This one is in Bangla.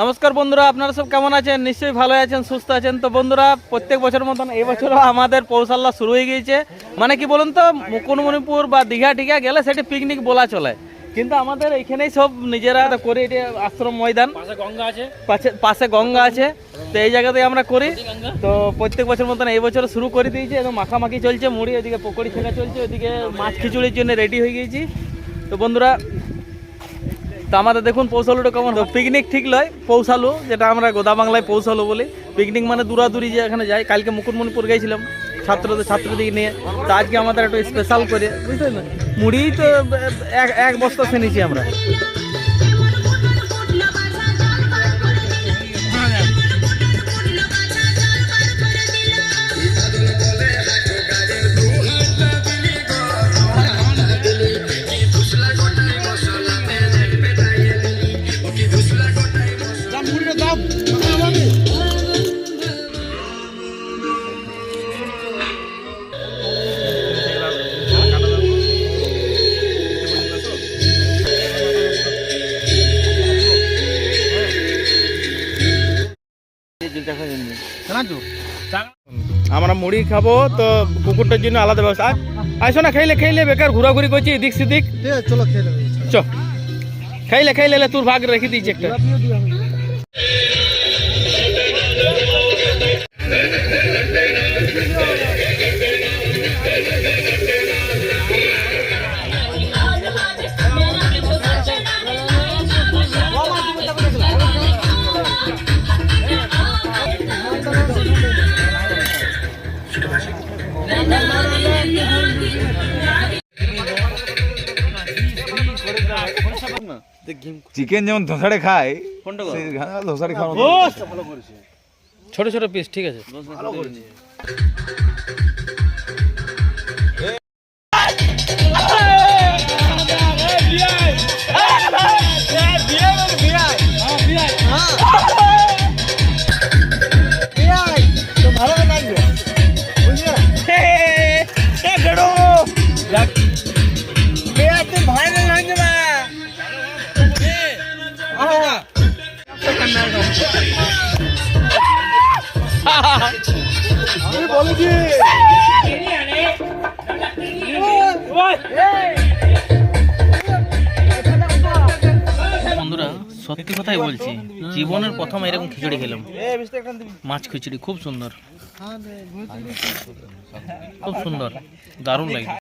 নমস্কার বন্ধুরা আপনারা সব কেমন আছেন? নিশ্চয়ই ভালো আছেন সুস্থ আছেন। তো বন্ধুরা প্রত্যেক বছর মতন এই বছরও আমাদের পৌষাল্লা শুরু হয়ে গিয়েছে। মানে কি বলুন তো মুকুটমণিপুর বা দীঘা টিঘা গেলে সেটি পিকনিক বলা চলে। কিন্তু আমাদের এখানেই সব নিজেরা করে এটা আশ্রম ময়দান। পাশে গঙ্গা আছে। পাশে পাশে গঙ্গা আছে। তো এই জায়গাতেই আমরা করি। তো প্রত্যেক বছর মতন এই বছর শুরু করে দিয়েছি এবং মাখামাখি চলছে মুড়ি ওইদিকে পকোড়ি ছেঁকা চলছে ওইদিকে মাছ খিচুড়ির জন্য রেডি হয়ে গিয়েছি। তো বন্ধুরা তো আমাদের দেখুন পৌঁছালোটা কেমন পিকনিক ঠিক লয়, পৌঁছালো, যেটা আমরা গোদা বাংলায় পৌঁছালো বলি। পিকনিক মানে দূরাদূরি যে এখানে যাই কালকে মুকুটমণিপুর গেছিলাম, ছাত্রদের ছাত্রদের নিয়ে। তো আজকে আমাদের একটু স্পেশাল করে, বুঝতে মুড়ি তো এক এক বস্তা ফেনেছি আমরা। আমরা মুড়ি খাব তো কুকুরটার জন্য আলাদা ব্যবস্থা। আইসো না খাইলে খাইলে বেকার ঘোরাঘুরি করছি এদিক সেদিক। চলো খাইলে খাইলে তোর ভাগ রেখে দিয়েছি একটা। চিকেন যেমন ধসাড়ে খায় ধসাড়ে খাওয়া ছোট ছোট পিস ঠিক আছে। বন্ধুরা, সত্যি কথাই বলছি, জীবনের প্রথম এরকম খিচুড়ি খেলাম। মাছ খিচুড়ি, খুব সুন্দর। খুব সুন্দর, দারুণ লাগে।